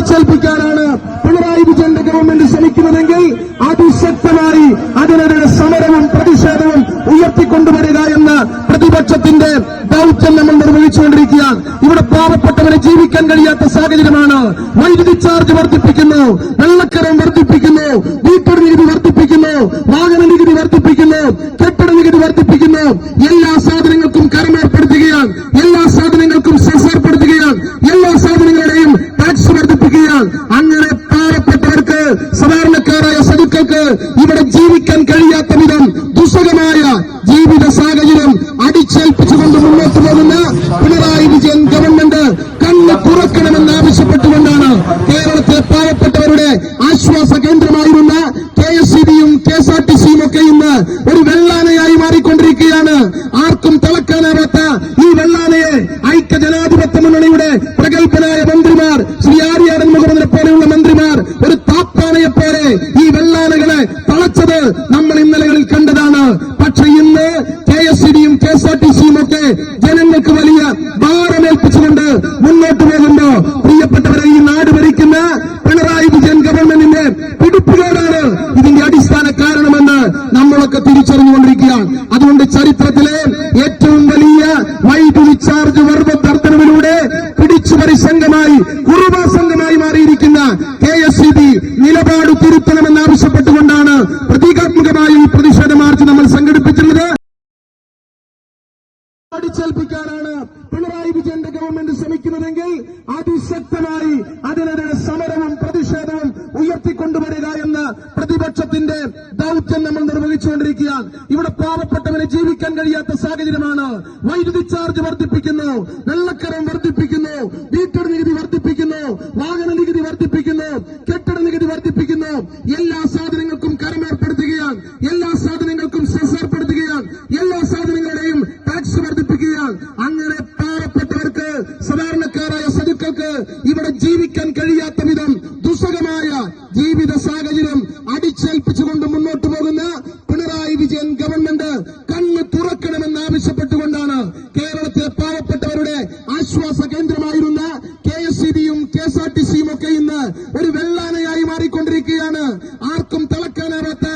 അടിച്ചേൽപ്പിക്കാനാണ് പിണറായി വിജയന്റെ ഗവൺമെന്റ് ശ്രമിക്കുന്നതെങ്കിൽ അതിശക്തമായി അതിനെതിരെ സമരവും പ്രതിഷേധവും ഉയർത്തിക്കൊണ്ടുവരിക എന്ന പ്രതിപക്ഷത്തിന്റെ ദൗത്യം നമ്മൾ നിർവഹിച്ചുകൊണ്ടിരിക്കുകയാണ്. ഇവിടെ പാവപ്പെട്ടവരെ ജീവിക്കാൻ കഴിയാത്ത സാഹചര്യമാണ്. വൈദ്യുതി ചാർജ് വർദ്ധിപ്പിക്കുന്നു വെള്ളക്കരം വർദ്ധിപ്പിക്കുന്നു വീട്ടുട നികുതി വർദ്ധിപ്പിക്കുന്നു വാഹന നികുതി വർദ്ധിപ്പിക്കുന്നു കെട്ടിട നികുതി വർദ്ധിപ്പിക്കുന്നു. എല്ലാ സാധനങ്ങൾക്കും കരമേർപ്പെടുത്തുകയാണ് എല്ലാ സാധനങ്ങൾക്കും സെസ് ഏർപ്പെടുത്തുകയാണ് എല്ലാ സാധനങ്ങളുടെയും ടാക്സ് വർദ്ധിപ്പിക്കുകയാണ് അങ്ങനെ പാവപ്പെട്ടവർക്ക് സാധാരണക്കാരായ സദുക്കൾക്ക് ഇവിടെ ജീവിക്കാൻ കഴിയാത്ത വിധം ദുസ്സഹമായ ജീവിത സാഹചര്യം അടിച്ചേൽപ്പിച്ചുകൊണ്ട് മുന്നോട്ട് പോകുന്ന പിണറായി വിജയൻ ഗവൺമെന്റ് കണ്ണ് തുറക്കണമെന്ന് ആവശ്യപ്പെട്ടുകൊണ്ടാണ് കേരളത്തിലെ പാവപ്പെട്ടവരുടെ ആശ്വാസ കേന്ദ്രമായിരുന്ന കെ എസ് സി ബിയും കെ എസ് ആർ ടി സിയും ഒക്കെ ഇന്ന് ഒരു വെള്ളാനയായി മാറിക്കൊണ്ടിരിക്കുകയാണ്. തളച്ചത് നമ്മൾ ഇന്നലകളിൽ കണ്ടതാണ്. പക്ഷെ ഇന്ന് കെ എസ് സി ഡിയും കെ എസ് ആർ ടി സിയും ഒക്കെ ജനങ്ങൾക്ക് വലിയ ഭാരമേൽപ്പിച്ചുകൊണ്ട് മുന്നോട്ട് പോകുമ്പോ പ്രിയപ്പെട്ടവരെ ഈ നാട് ഭരിക്കുന്ന പിണറായി വിജയൻ ഗവൺമെന്റിന്റെ പിടിപ്പുകേടാണ് ഇതിന്റെ അടിസ്ഥാന കാരണമെന്ന് നമ്മളൊക്കെ തിരിച്ചറിഞ്ഞുകൊണ്ടിരിക്കുകയാണ്. അതുകൊണ്ട് ചരിത്രത്തിലെ ഏറ്റവും വലിയ വൈദ്യുതി ചാർജ് വർദ്ധനവിലൂടെ പിടിച്ചുപറി സംഘമായി കുറുവ സംഘമായി മാറിയിരിക്കുന്ന കെ എസ് സി ബി നിലപാട് തിരുത്തണമെന്ന് ആവശ്യപ്പെട്ടുകൊണ്ടാണ് പ്രതീകാത്മകമായ ഈ പ്രതിഷേധ മാർച്ച് നമ്മൾ സംഘടിപ്പിച്ചിട്ടുള്ളത് അടിച്ചേൽപ്പിക്കാനാണ് പിണറായി വിജയന്റെ ഗവൺമെന്റ് ശ്രമിക്കുന്നതെങ്കിൽ അതിശക്തമായി അതിനെതിരെ സമരവും പ്രതിഷേധവും ഉയർത്തിക്കൊണ്ടുവരിക എന്ന പ്രതിപക്ഷത്തിന്റെ ദൗത്യം നമ്മൾ നിർവഹിച്ചുകൊണ്ടിരിക്കുകയാണ്. ഇവിടെ പാവപ്പെട്ടവരെ ജീവിക്കാൻ കഴിയാത്ത സാഹചര്യമാണ്. വൈദ്യുതി ചാർജ് വർദ്ധിപ്പിക്കുന്നു വെള്ളക്കരം വർദ്ധിപ്പിക്കുന്നു വീട്ടു നികുതി വർദ്ധിപ്പിക്കുന്നു വാഹന നികുതി വർദ്ധിപ്പിക്കുന്നു കെട്ടിട നികുതി വർദ്ധിപ്പിക്കുന്നു. എല്ലാ അങ്ങനെ പാവപ്പെട്ടവർക്ക് സാധാരണക്കാരായ സതുക്കൾക്ക് ഇവിടെ ജീവിക്കാൻ കഴിയാത്ത വിധം ദുസ്സഹമായ ജീവിത സാഹചര്യം അടിച്ചേൽപ്പിച്ചുകൊണ്ട് മുന്നോട്ട് പോകുന്ന പിണറായി വിജയൻ ഗവൺമെന്റ് കണ്ണ് തുറക്കണമെന്ന് ആവശ്യപ്പെട്ടുകൊണ്ടാണ് കേരളത്തിലെ പാവപ്പെട്ടവരുടെ ആശ്വാസ കേന്ദ്രമായിരുന്ന കെ എസ് സി ബിയും കെ എസ് ആർ ടി സിയും ഒക്കെ ഇന്ന് ഒരു വെള്ളാനയായി മാറിക്കൊണ്ടിരിക്കുകയാണ്. ആർക്കും തിളക്കാനാവാത്ത